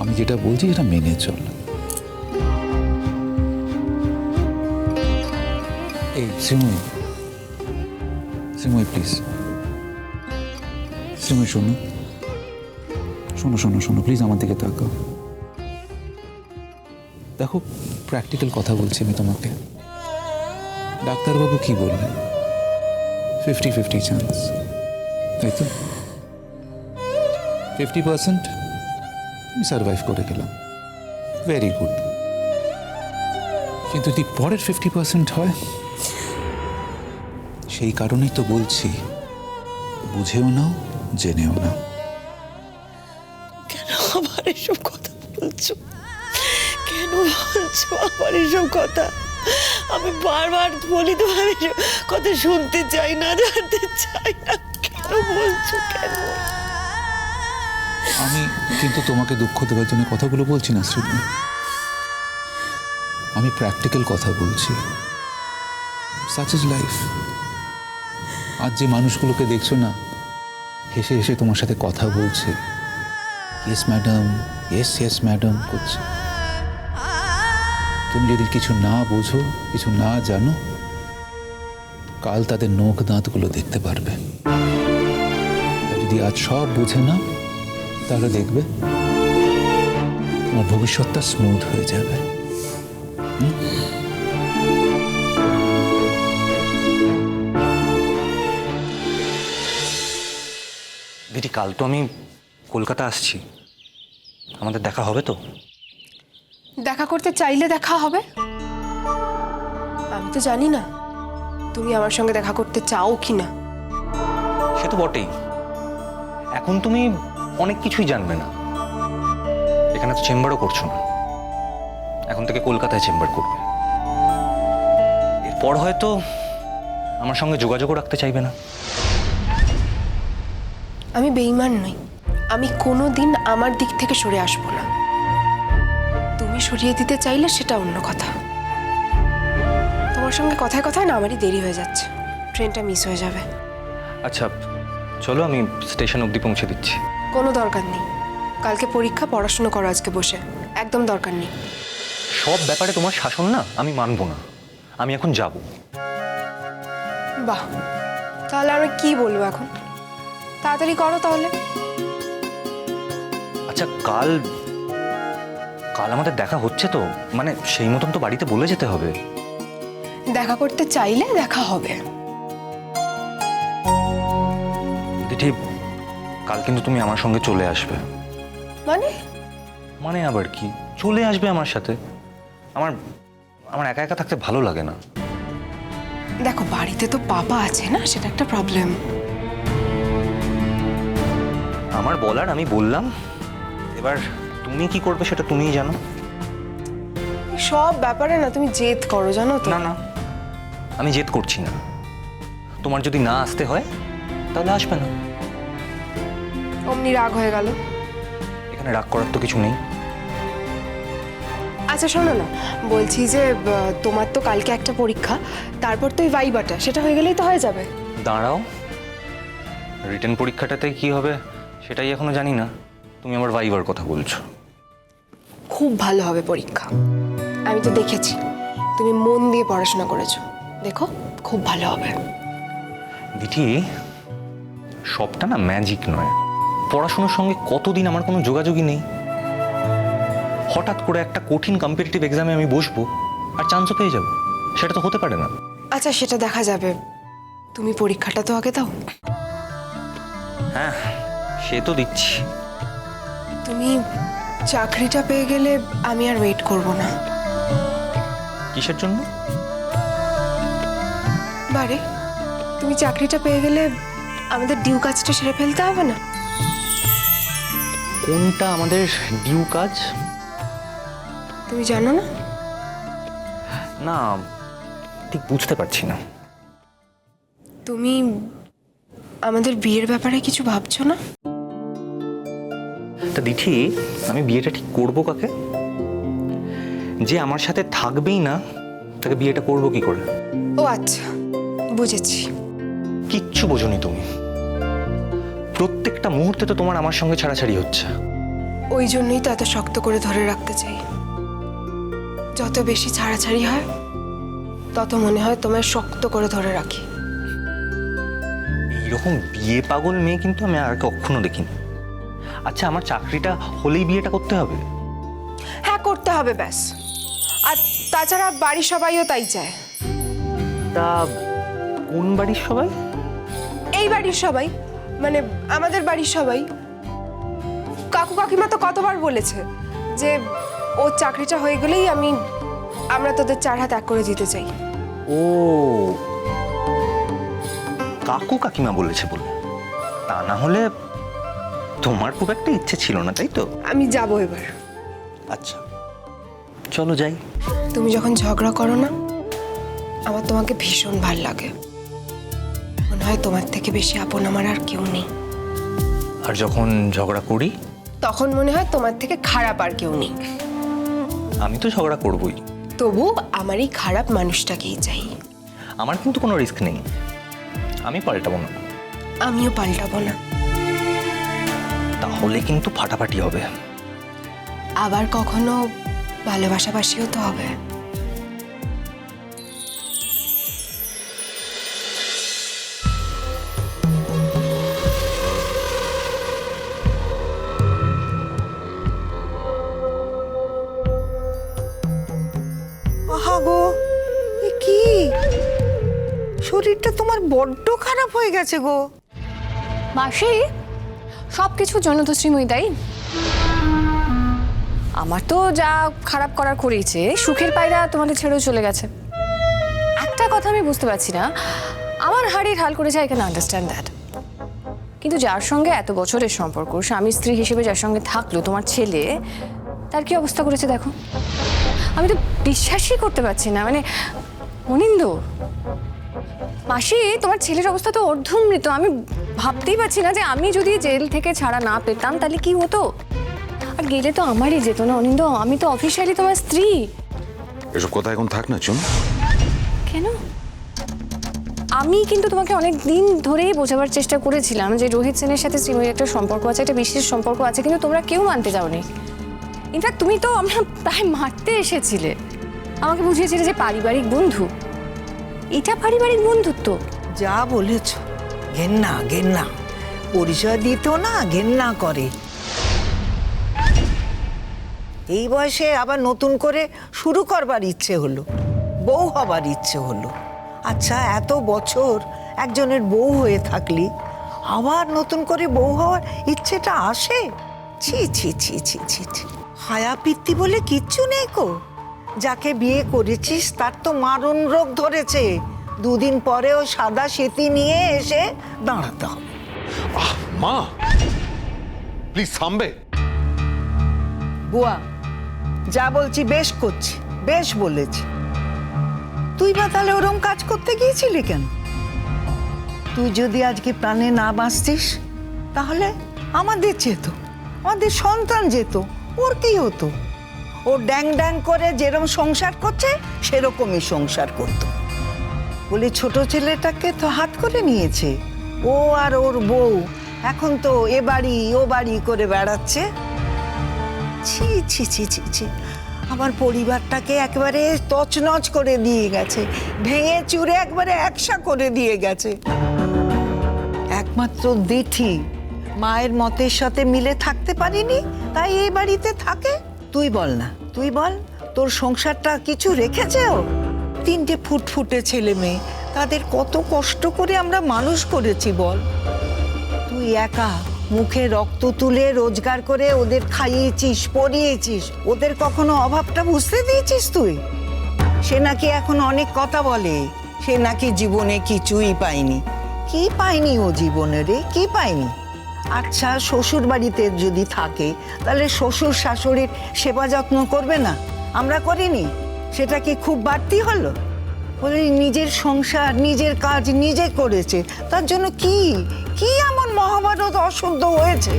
আমি যেটা বলছি সেটা মেনে চল। এই, শ্রীময়ী। শ্রীময়ী প্লিজ শ্রীময়ী, শোনো। শোনো শোনো শোনো প্লিজ আমার দিকে তাকাও। দেখো প্র্যাকটিক্যাল কথা বলছি আমি তোমাকে। ডাক্তারবাবু কি বললেন? ফিফটি ফিফটি চান্স তাই তো? ফিফটি পার্সেন্ট আমি সার্ভাইভ করে গেলাম। ভেরি গুড কিন্তু যদি পরের ফিফটি পার্সেন্ট হয়? সেই কারণেই তো বলছি বুঝেও নাও জেনেও নাও। কেন আবার এসব কথা বলছো? কেন বলছো আবার এসব কথা? আমি বারবার বলি তো আমি এসব কথা শুনতে চাই না জানতে চাই না কেন বলছো কিন্তু তোমাকে দুঃখ দেওয়ার জন্য কথাগুলো বলছি না, শ্রীমা। আমি প্র্যাকটিক্যাল কথা বলছি। সাচ ইজ লাইফ আজ যে মানুষগুলোকে দেখছ না, হেসে হেসে তোমার সাথে কথা বলছে। Yes madam yes yes madam করছে। তুমি যদি কিছু না বোঝো, কিছু না জানো, কাল তাদের নখ দাঁতগুলো দেখতে পারবে। যদি আজ সব বুঝে না তাহলে দেখবে তোমার ভবিষ্যৎটা স্মুথ হয়ে যাবে। দিদি কাল তো আমি কলকাতা আসছি। আমাদের দেখা হবে তো? দেখা করতে চাইলে দেখা হবে। আমি তো জানি না তুমি আমার সঙ্গে দেখা করতে চাও কি না সে তো বটেই। এখন তুমি অনেক কিছুই জানবে না। এখানে তো চেম্বারও করছ না। এখন থেকে কলকাতায় চেম্বার করবে। এরপর হয়তো আমার সঙ্গে যোগাযোগও রাখতে চাইবে না। আমি বেইমান নই। আমি কোনো দিন আমার দিক থেকে সরে আসব না। তুমি সরিয়ে দিতে চাইলে সেটা অন্য কথা। তোমার সঙ্গে কথায় কথায় না আমারই দেরি হয়ে যাচ্ছে। ট্রেনটা মিস হয়ে যাবে। আচ্ছা চলো আমি স্টেশন অবধি পৌঁছে দিচ্ছি। কোনো দরকার নেই। কালকে পরীক্ষা পড়াশুনো করো আজকে বসে। একদম দরকার নেই। সব ব্যাপারে তোমার শাসন না আমি মানবো না। আমি এখন যাব। বাহ! তাহলে আমি কি বলব এখন? তাড়াতাড়ি করো তাহলে। আচ্ছা কাল কাল আমাদের দেখা হচ্ছে তো মানে সেই মতন তো বাড়িতে বলে যেতে হবে। দেখা করতে চাইলে দেখা হবে। কাল কিন্তু তুমি আমার সঙ্গে চলে আসবে। মানে? মানে আবার কি? চলে আসবে আমার সাথে? আমার আমার একা একা থাকতে ভালো লাগে না। দেখো বাড়িতে তো পাপা আছে না সেটা একটা প্রবলেম আমার বলার আমি বললাম। এবার তুমি কি করবে সেটা তুমিই জানো। সব ব্যাপারে না তুমি জেদ করো জানো তো। না না আমি জেদ করছি না। তোমার যদি না আসতে হয় তাহলে আসবে না। অমনি রাগ হয়ে গেল। এখানে রাগ করার তো কিছু নেই। আচ্ছা শোনো না। বলছি যে আহ, তোমার তো কালকে একটা পরীক্ষা তারপর তো ওই ভাইবাটা সেটা হয়ে গেলেই তো হয়ে যাবে। দাঁড়াও। রিটেন পরীক্ষাটাতে কি হবে সেটাই এখনও জানি না। তুমি আমার ভাইবার কথা বলছো। খুব ভালো হবে পরীক্ষা। আমি তো দেখেছি। তুমি মন দিয়ে পড়াশোনা করেছ। দেখো খুব ভালো হবে। দিঠি সবটা না ম্যাজিক নয়। পড়াশোনার সঙ্গে কতদিন আমার কোনো যোগাযোগই নেই? হঠাৎ করে একটা কঠিন কম্পিটিটিভ এক্সামে আমি বসবো আর চান্সও পেয়ে যাব। সেটা তো হতে পারে না। আচ্ছা সেটা দেখা যাবে। তুমি পরীক্ষাটা তো আগে দাও। হ্যাঁ সে তো দিচ্ছি। তুমি চাকরিটা পেয়ে গেলে আমি আর ওয়েট করব না। কিসের জন্য? বারে তুমি চাকরিটা পেয়ে গেলে আমাদের ডিউ কাজটা সেরে ফেলতে হবে না? কোনটা আমাদের ডিউ কাজ? তুমি জানো না? না ঠিক বুঝতে পারছি না। তুমি আমাদের বিয়ের ব্যাপারে কিছু ভাবছ না? তা দিঠি আমি বিয়েটা ঠিক করব কাকে? যে আমার সাথে থাকবেই না তাকে বিয়েটা করব কি করে? ও আচ্ছা বুঝেছি। কিচ্ছু বোঝনি তুমি। প্রত্যেকটা মুহূর্তে তো তোমার আমার সঙ্গে ছাড়াছাড়ি হচ্ছে। ওই জন্যই তো এত শক্ত করে ধরে রাখতে চাই। যত বেশি ছাড়াছাড়ি হয় তত মনে হয় তোমায় শক্ত করে ধরে রাখি। এইরকম বিয়ে পাগল মেয়ে কিন্তু আমি আর কখনো দেখিনি। আচ্ছা আমার চাকরিটা হলেই বিয়েটা করতে হবে? হ্যাঁ করতে হবে ব্যাস। আর তাছাড়া বাড়ির সবাইও তাই চায়। তা কোন বাড়ির সবাই? এই বাড়ির সবাই। মানে আমাদের বাড়ির সবাই। কাকু কাকিমা তো কতবার বলেছে যে ও চাকরিটা হয়ে গেলেই আমি আমরা তোদের চার হাত এক করে দিতে চাই। ও। কাকু কাকিমা বলেছে বলে। তা না হলে তোমার খুব একটা ইচ্ছে ছিল না তাই তো? আমি যাব এবার। আচ্ছা। চলো যাই। তুমি যখন ঝগড়া করো না আমার তোমাকে ভীষণ ভালো লাগে। হয় তোমার থেকে বেশি আপন আমার আর কেউ নেই। আর যখন ঝগড়া করি? তখন মনে হয় তোমার থেকে খারাপ আর কেউ নেই। আমি তো ঝগড়া করবই। তবু আমার এই খারাপ মানুষটাকেই চাই। আমার কিন্তু কোনো রিস্ক নেই। আমি পাল্টাবো না। আমিও পাল্টাবো না। তাহলে কিন্তু ফাটাফাটি হবে। আবার কখনো ভালোবাসাবাসিও তো হবে। বড্ড খারাপ হয়ে গেছে গো। মাসি সব কিছুর জন্য তো শ্রীময়ী দায়ী আমার তো যা খারাপ করার করেইছে সুখের পায়রা তোমাকে ছেড়েও চলে গেছে। একটা কথা আমি বুঝতে পারছি না, আমার হাড়ির হাল করেছে আই ক্যান আন্ডারস্ট্যান্ড দ্যাট কিন্তু যার সঙ্গে এত বছরের সম্পর্ক, স্বামী স্ত্রী হিসেবে যার সঙ্গে থাকল, তোমার ছেলে, তার কি অবস্থা করেছে দেখো? আমি তো বিশ্বাসই করতে পারছি না মানে অনিন্দ মাসি তোমার ছেলের অবস্থা তো অর্ধমৃত আমি ভাবতেই পারছি না যে আমি যদি জেল থেকে ছাড়া না পেতাম তাহলে কি হতো? আর গেলে তো আমারই যেত না অনিন্দ। আমি তো অফিসিয়ালি তোমার স্ত্রী। এসব কথা এখন থাক না চুন কেন? আমি কিন্তু তোমাকে অনেক দিন ধরেই বোঝাবার চেষ্টা করেছিলাম যে রোহিত সেনের সাথে শ্রীময়ীর একটা সম্পর্ক আছে একটা বিশেষ সম্পর্ক আছে কিন্তু তোমরা কেউ মানতে যাওনি ইনফ্যাক্ট তুমি তো আমরা প্রায় মারতে এসেছিলে। আমাকে বুঝিয়েছিলে যে পারিবারিক বন্ধু। এটা পারিবারিক বন্ধুত্ব। যা বলেছ। ঘেন্না ঘেন্না। পরিচয় দিতেও না, ঘেন্না করে। এই বয়সে আবার নতুন করে শুরু করবার ইচ্ছে হলো। বউ হবার ইচ্ছে হলো। আচ্ছা এত বছর একজনের বউ হয়ে থাকলি, আবার নতুন করে বউ হওয়ার ইচ্ছেটা আসে? ছি ছি ছি ছি ছি ছি। হায়া পিত্তি বলে কিচ্ছু নেই কো। যাকে বিয়ে করেছিস তার তো মারণ রোগ ধরেছে। দুদিন পরেও সাদা সেতি নিয়ে এসে দাঁড়াতে হবে। আহ মা! প্লিজ থামবে। বুয়া যা বলছি বেশ করছি বেশ বলেছি। তুই বা তাহলে ওরম কাজ করতে গিয়েছিলি কেন? তুই যদি আজকে প্রাণে না বাঁচতিস তাহলে আমাদের যেত আমাদের সন্তান যেত ওর কি হতো? ও ড্যাং ড্যাং করে যেরকম সংসার করছে, সেরকমই সংসার করতো। বলে, ছোট ছেলেটাকে তো হাত করে নিয়েছে। ও আর ওর বউ, এখন তো এ বাড়ি, ও বাড়ি করে বেড়াচ্ছে। ছি ছি ছি ছি ছি। আমার পরিবারটাকে একেবারে তছনছ করে দিয়ে গেছে। ভেঙে চুরে একবারে একসা করে দিয়ে গেছে। একমাত্র দিঠি মায়ের মতের সাথে মিলে থাকতে পারিনি, তাই এই বাড়িতে থাকে। তুই বল না। তুই বল, তোর সংসারটা কিছু রেখেছে ও তিনটে ফুটফুটে ছেলে মেয়ে, তাদের কত কষ্ট করে আমরা মানুষ করেছি বল। তুই একা মুখে রক্ত তুলে রোজগার করে ওদের খাইয়েছিস পরিয়েছিস ওদের কখনো অভাবটা বুঝতে দিয়েছিস তুই? সে নাকি এখন অনেক কথা বলে, সে নাকি জীবনে কিছুই পায়নি। কি পায়নি ও জীবনে রে? কি পায়নি? আচ্ছা শ্বশুর বাড়িতে যদি থাকে, তাহলে শ্বশুর শাশুড়ির সেবা যত্ন করবে না? আমরা করিনি। সেটা কি খুব বাড়তি হলো? বলে, নিজের সংসার, নিজের কাজ নিজে করেছে। তার জন্য কি কি এমন মহাভারত অশুদ্ধ হয়েছে?